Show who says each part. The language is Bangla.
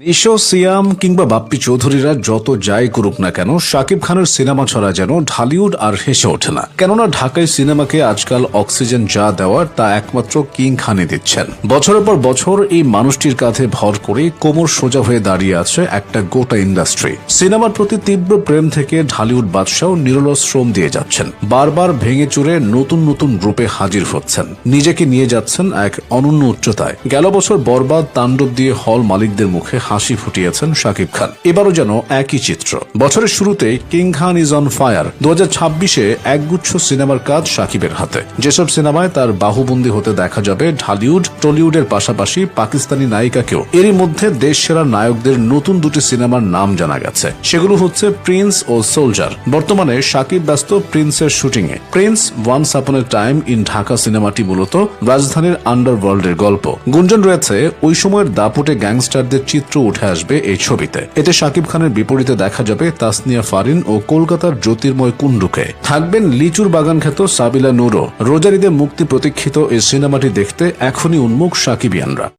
Speaker 1: নিশো, সিয়াম কিংবা বাপ্পি চৌধুরীরা যত যাই করুক না কেন, শাকিব খানের সিনেমা ছড়া যেন ঢালিউড আর হেসে ওঠে না। কেননা ঢাকায় সিনেমাকে আজকাল অক্সিজেন যা দেওয়ার তা একমাত্র কিং খানই দিচ্ছেন। বছরের পর বছর এই মানুষটির কাঁধে ভর করে কোমর সোজা হয়ে দাঁড়িয়ে আছে একটা গোটা ইন্ডাস্ট্রি। সিনেমার প্রতি তীব্র প্রেম থেকে ঢালিউড বাদশাহ নিরলস শ্রম দিয়ে যাচ্ছেন। বারবার ভেঙে চুরে নতুন নতুন রূপে হাজির হচ্ছেন। নিজেকে নিয়ে যাচ্ছেন এক অনন্য উচ্চতায়। গেল বছর বরবাদ, তাণ্ডব দিয়ে হল মালিকদের মুখে হাসি ফুটিয়েছেন শাকিব খান। এবারও যেন একই চিত্র। বছরের শুরুতে King Khan is on fire দু ছাব্বিশে একগুচ্ছ সিনেমার কাজ শাকিবের হাতে। যেসব সিনেমায় তার বাহুবন্দী হতে দেখা যাবে ঢালিউড, টলিউডের পাশাপাশি পাকিস্তানি নায়িকাকেও। এরই মধ্যে দেশ সেরা নায়কদের নতুন দুটি সিনেমার নাম জানা গেছে। সেগুলো হচ্ছে প্রিন্স ও সোলজার বর্তমানে শাকিব ব্যস্ত প্রিন্সের shooting A Prince once upon a time in Dhaka সিনেমাটি মূলত রাজধানীর আন্ডারওয়ার্ল্ডের গল্প। গুঞ্জন রয়েছে, ওই সময়ের দাপুটে গ্যাংস্টারদের চিত্র উঠে আসবে এই ছবিতে। এতে শাকিব খানের বিপরীতে দেখা যাবে তাসনিয়া ফারিন ও কলকাতার জ্যোতির্ময় কুণ্ডুকে। থাকবেন লিচুর বাগান খ্যাত সাবিলা নুরো। রোজারিদে মুক্তি প্রতীক্ষিত এই সিনেমাটি দেখতে এখনই উন্মুখ সাকিবিয়ানরা।